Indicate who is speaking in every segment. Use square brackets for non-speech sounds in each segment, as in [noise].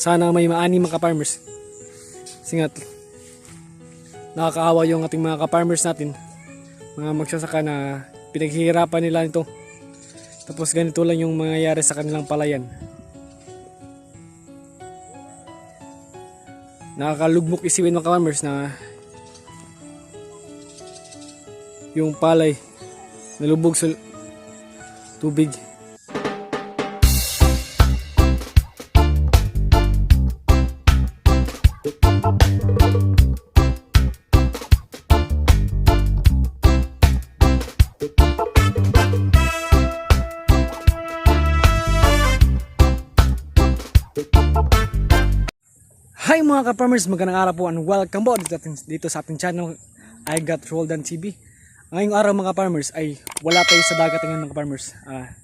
Speaker 1: Sana may maani mga ka-farmers. Kasi nakakaawa yung ating mga ka-farmers natin. Mga magsasaka na pinaghihirapan nila ito. Tapos ganito lang yung mangyayari sa kanilang palayan. Nakakalugmok isipin mga ka-farmers na yung palay nalubog sa tubig. Hi mga ka-farmers, magandang araw po and welcome po dito, dito sa ating channel I Got Roldan TV. Ngayong araw mga farmers ay wala tayo sa dagat ngayon mga farmers. Ah,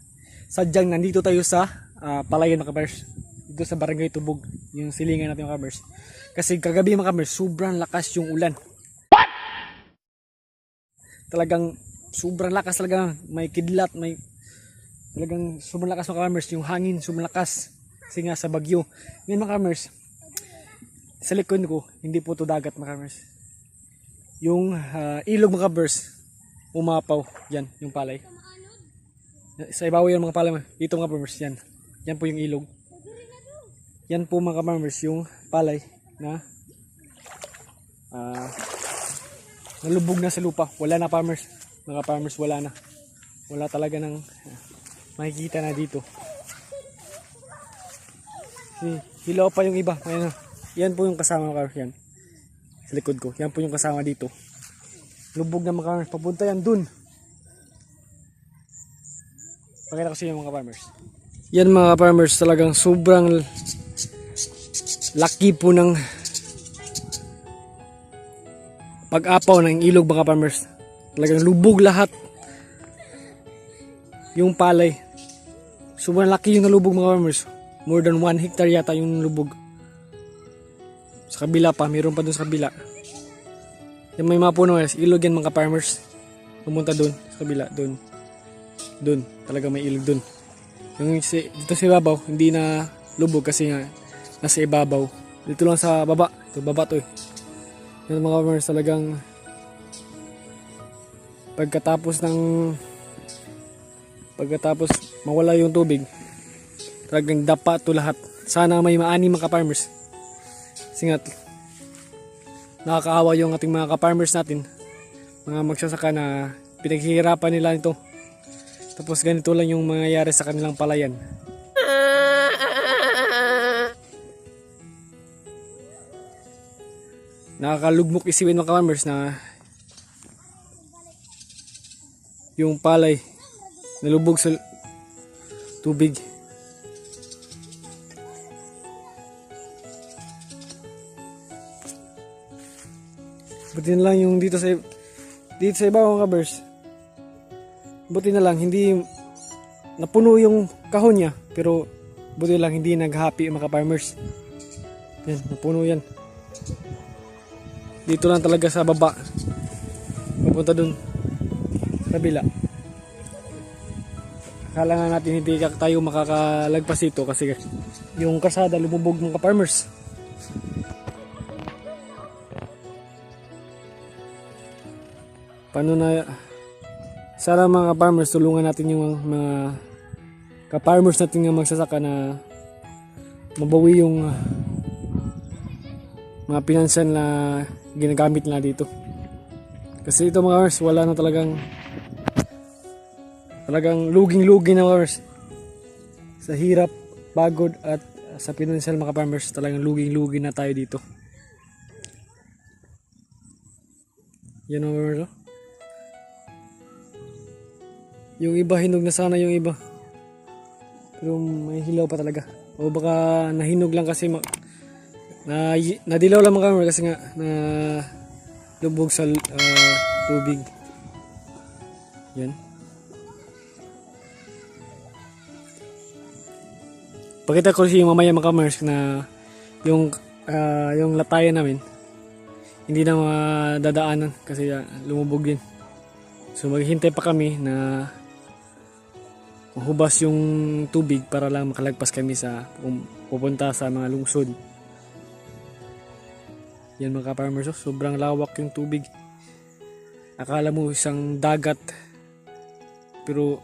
Speaker 1: sadyang nandito tayo sa ah, palayan mga farmers. Dito sa barangay Tubog, yung silingan natin mga farmers. Kasi kagabi mga farmers, sobrang lakas yung ulan. Talagang sobrang lakas talaga, may kidlat, may talagang sobrang lakas mga farmers, yung hangin sobrang lakas. Kasi nga sa bagyo. Ngayon mga farmers, sa likod ko, hindi po to dagat mga farmers. Yung ah, ilog mga kabers, umapaw. Yan, yung palay. Sa ibabaw yan mga palay. Dito mga farmers, yan. Yan po yung ilog. Yan po mga farmers, yung palay na ah, nalubog na sa lupa. Wala na farmers. Mga farmers, wala na. Wala talaga ng ah, makikita na dito. Si, hilaw pa yung iba. Ayan na. Yan po yung kasama ko. Yan. Sa likod ko. Yan po yung kasama dito. Lubog na mga farmers. Papunta yan dun. Pakita ko sa inyo mga farmers. Yan mga farmers talagang sobrang laki po ng pag-apaw ng ilog mga farmers. Talagang lubog lahat. Yung palay. Sobrang laki yung nalubog mga farmers. More than 1 hectare yata yung lubog. Sa kabila pa, mayroon pa dun sa kabila. Yung may mga puno, guys, ilog yan mga farmers. Pumunta dun, sa kabila, dun. Dun, talaga may ilog dun. Yung si, dito sa ibabaw, hindi na lubog kasi nga nasa ibabaw. Dito lang sa baba, ito baba to eh. Yan mga farmers talagang pagkatapos ng pagkatapos mawala yung tubig talagang dapa to lahat. Sana may maani mga farmers kasi nga, nakakaawa yung ating mga ka-farmers natin. Mga magsasaka na pinaghihirapan nila ito. Tapos ganito lang yung mangyayari sa kanilang palayan. Nakakalugmok isipin mga ka-farmers na yung palay nalubog sa tubig. Na lang yung dito sa dito sa mga kabers. Buti na lang hindi napuno yung kahon niya pero buti lang hindi naghappy mga farmers. Yan, napuno yan. Dito lang talaga sa baba. Papunta dun. Sa kabila. Akala nga natin hindi tayo makakalagpas dito kasi yung kasada lumubog ng ka-farmers. Paano na sana mga farmers tulungan natin yung mga ka-farmers natin nga magsasaka na mabawi yung uh, mga pinansyal na ginagamit na dito. Kasi ito mga farmers wala na talagang talagang luging-lugi na mga farmers. Sa hirap, pagod at sa pinansyal mga farmers talagang luging-lugi na tayo dito. Yan mga farmers oh. Yung iba hinog na sana yung iba. Pero may hilaw pa talaga. O baka nahinog lang kasi ma- na nadilaw lang mga camera kasi nga na lubog sa ah, tubig. Yan. Pakita ko si mamaya mga cameras na yung ah, yung latayan namin hindi na madadaanan kasi ah, lumubog din. So maghihintay pa kami na mahubas yung tubig para lang makalagpas kami sa pupunta sa mga lungsod. Yan mga farmers, oh, sobrang lawak yung tubig. Akala mo isang dagat pero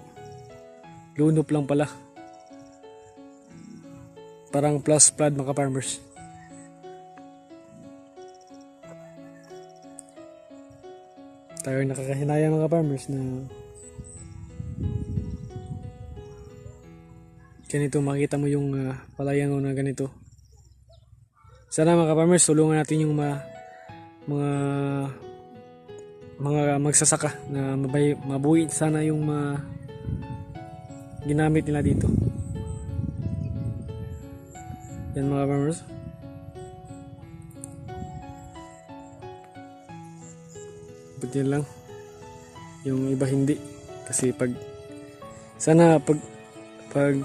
Speaker 1: lunop lang pala. Parang plus flood mga farmers. Tayo nakakahinaya mga farmers na ganito makita mo yung uh, palayan na ganito. Sana mga farmers tulungan natin yung mga mga mga magsasaka na mabay, mabuhi sana yung mga ginamit nila dito. Yan mga farmers. Buti lang. Yung iba hindi. Kasi pag sana pag pag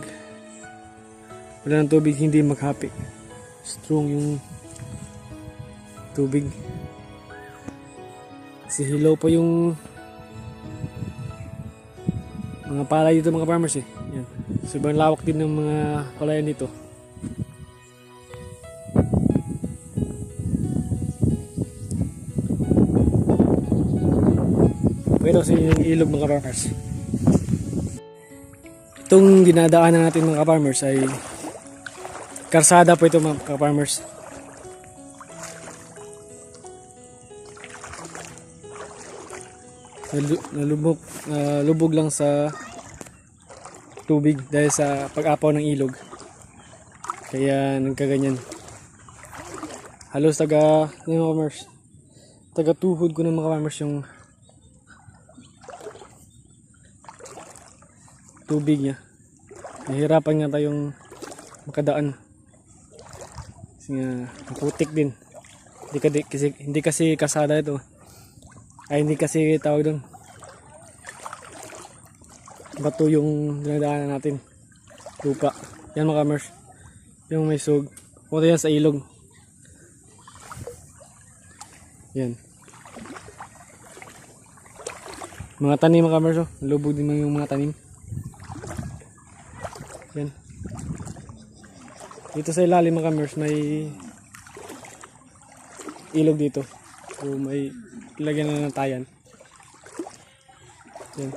Speaker 1: wala ng tubig hindi maghapi. Strong yung tubig. Kasi hilaw pa yung mga palay dito mga farmers eh. Yan. Sobrang lawak din ng mga palayan dito. Pero sa yung ilog mga farmers. Itong dinadaanan natin mga farmers ay karsada po ito mga farmers. Nalu- nalubog, ah, lubog lang sa tubig dahil sa pag-apaw ng ilog. Kaya nagkaganyan. Halos taga, ano yung mga farmers, taga tuhod ko ng mga farmers yung tubig niya. Nahirapan nga tayong makadaan. Kasi nga, maputik din. Hindi, ka, kasi, hindi kasi kasada ito. Ay, hindi kasi tawag doon. Bato yung dinadaanan natin. Lupa. Yan mga kamers. Yung may sug. Punta yan sa ilog. Yan. Mga tanim mga kamers. Oh. Lubog din yung mga tanim. Yan. Dito sa ilalim mga kamers may ilog dito. So may ilagyan na ng tayan. Yan.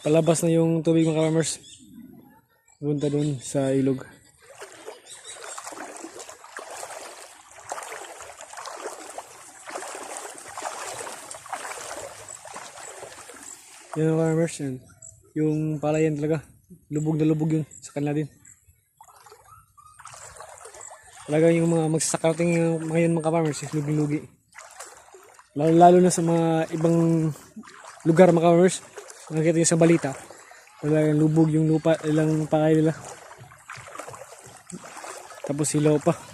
Speaker 1: Palabas na yung tubig mga kamers. Punta dun sa ilog. Yan mga farmers yan. Yung palayan talaga. Lubog na lubog yun sa kanila din. Talaga yung mga magsasaka natin ngayon mga farmers is lugi-lugi. Lalo, lalo na sa mga ibang lugar mga farmers. Nakikita nyo sa balita. Talagang lubog yung lupa, ilang pakay nila. Tapos silaw pa.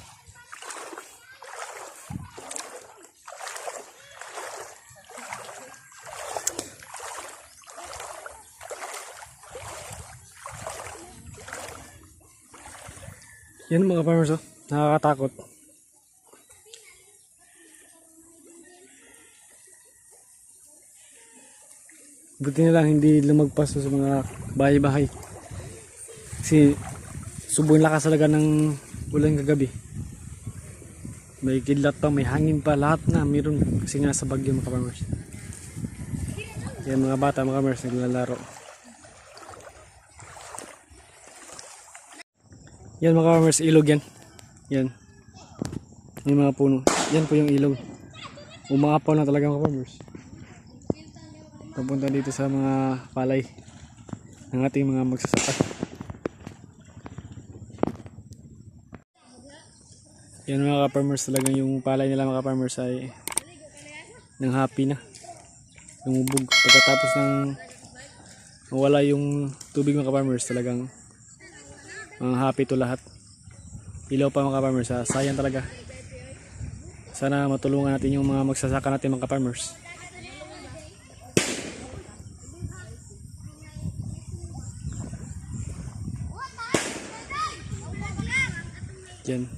Speaker 1: Yan mga farmers oh. Nakakatakot. Buti na lang hindi lumagpas sa mga bahay-bahay. Kasi subong lakas talaga ng ulan kagabi. May kidlat pa, may hangin pa, lahat na meron kasi nga sa bagyo mga farmers. Yan mga bata mga farmers naglalaro. Yan mga farmers, ilog yan. Yan. Yung mga puno. Yan po yung ilog. Umaapaw na talaga mga farmers. Papunta dito sa mga palay ng ating mga magsasaka. Yan mga farmers talaga yung palay nila mga farmers ay nang happy na. Lumubog. Pagkatapos ng wala yung tubig mga farmers talagang mga happy to lahat. Ilaw pa mga farmers ha. Sayang talaga. Sana matulungan natin yung mga magsasaka natin mga farmers. Yan.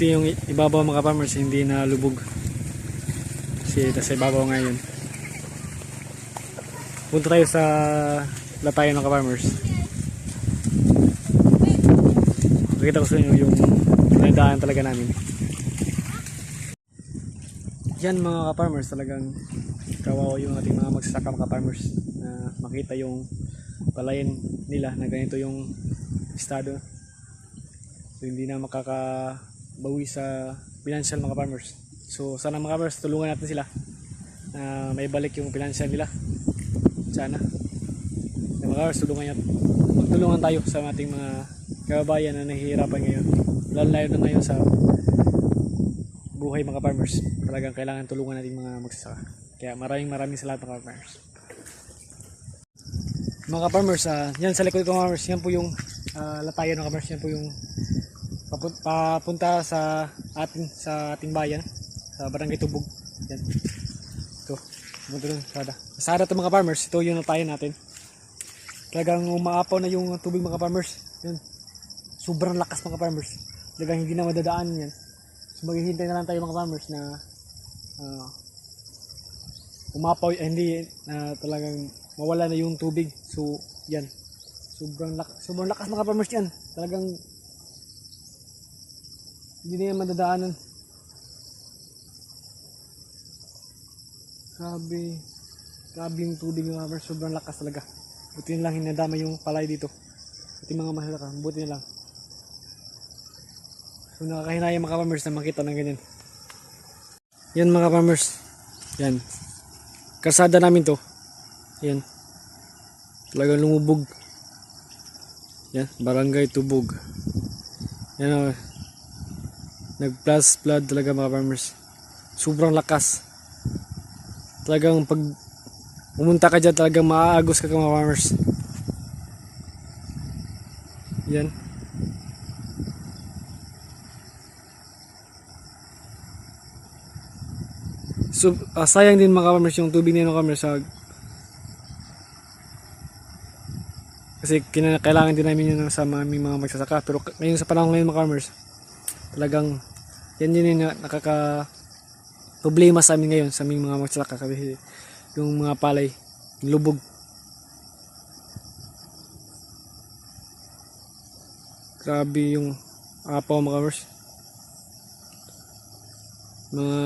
Speaker 1: Ito yung ibabaw mga farmers, hindi na lubog. Kasi nasa ibabaw ngayon. Punta tayo sa latayan mga farmers. Pakita ko sa inyo yung pinagdaan talaga namin. Yan mga ka-farmers talagang kawawa yung ating mga magsasaka mga farmers na makita yung palayan nila na ganito yung estado. So hindi na makakabawi sa financial mga farmers. So sana mga farmers tulungan natin sila na may balik yung financial nila. Sana. Na mga farmers tulungan natin. Magtulungan tayo sa ating mga kababayan na nahihirapan ngayon. Lalo na ngayon sa buhay mga farmers. Talagang kailangan tulungan natin mga magsasaka. Kaya maraming maraming salamat mga farmers. Mga farmers, ah, yan sa likod ko farmers, yan po yung ah, latayan ng farmers, yan po yung papunta sa atin sa ating bayan, sa Barangay Tubog. Yan. Ito. Pumunta dun, sada. Sada to mga farmers, ito yung latayan natin. Talagang umaapaw na yung tubig mga farmers. Yan. Sobrang lakas mga farmers. Talagang hindi na madadaan yan. So maghihintay na lang tayo mga farmers na ah, umapaw, eh, hindi na talagang mawala na yung tubig. So yan. Sobrang lakas, sobrang lakas mga farmers yan. Talagang hindi na yan madadaanan. Grabe. Grabe yung tubig mga farmers. Sobrang lakas talaga. Buti na lang hinadama yung palay dito. Buti mga mahalaka. Buti na lang. So nakakahinayang mga farmers na makita ng ganyan. Yan mga farmers. Yan. Kasada namin to. Yan. Talagang lumubog. Yan. Barangay Tubog. Yan o. Nag-plus flood talaga mga farmers. Sobrang lakas. Talagang pag pumunta ka dyan talagang maaagos ka ka mga farmers. Yan. So, ah, sayang din mga kamers yung tubig nino kamers sa kasi kina, kailangan din namin yun sa mga, mga magsasaka pero ngayon sa panahon ngayon mga kamers talagang yan din yung na- nakaka problema sa amin ngayon sa aming mga magsasaka kasi yung mga palay lubog. Grabe yung apaw mga kamers mga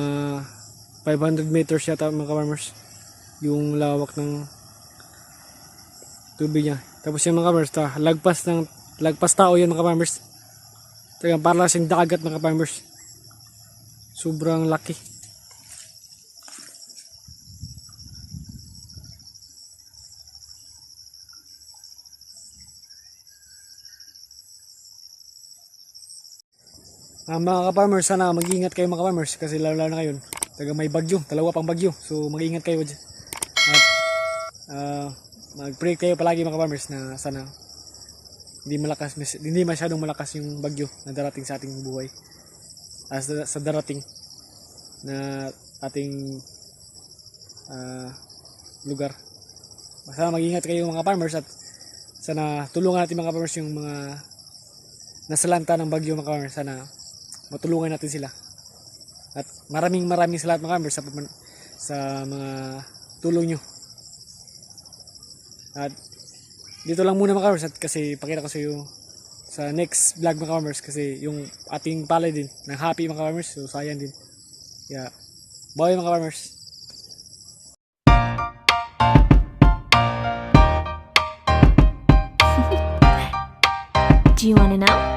Speaker 1: 500 meters yata mga farmers yung lawak ng tubig niya. Tapos yung mga farmers ta, lagpas ng lagpas tao yan mga farmers talagang parang sing dagat mga farmers sobrang laki Ah, mga ka-farmers, sana mag-ingat kayo mga ka-farmers kasi lalo-lalo na ngayon. Taga may bagyo, dalawa pang bagyo. So mag-ingat kayo dyan. At ah, mag-pray kayo palagi mga ka-farmers na sana hindi malakas, hindi masyadong malakas yung bagyo na darating sa ating buhay. As sa darating na ating ah, lugar. Sana mag-ingat kayo mga farmers at sana tulungan natin mga farmers yung mga nasalanta ng bagyo mga farmers. Sana matulungan natin sila. At maraming maraming salamat mga farmers sa, sa mga tulong nyo. At dito lang muna mga farmers at kasi pakita ko sa iyo sa next vlog mga farmers kasi yung ating palay din ng happy mga farmers so sayang din. Yeah. Bye mga farmers. [laughs]
Speaker 2: Do you want to know?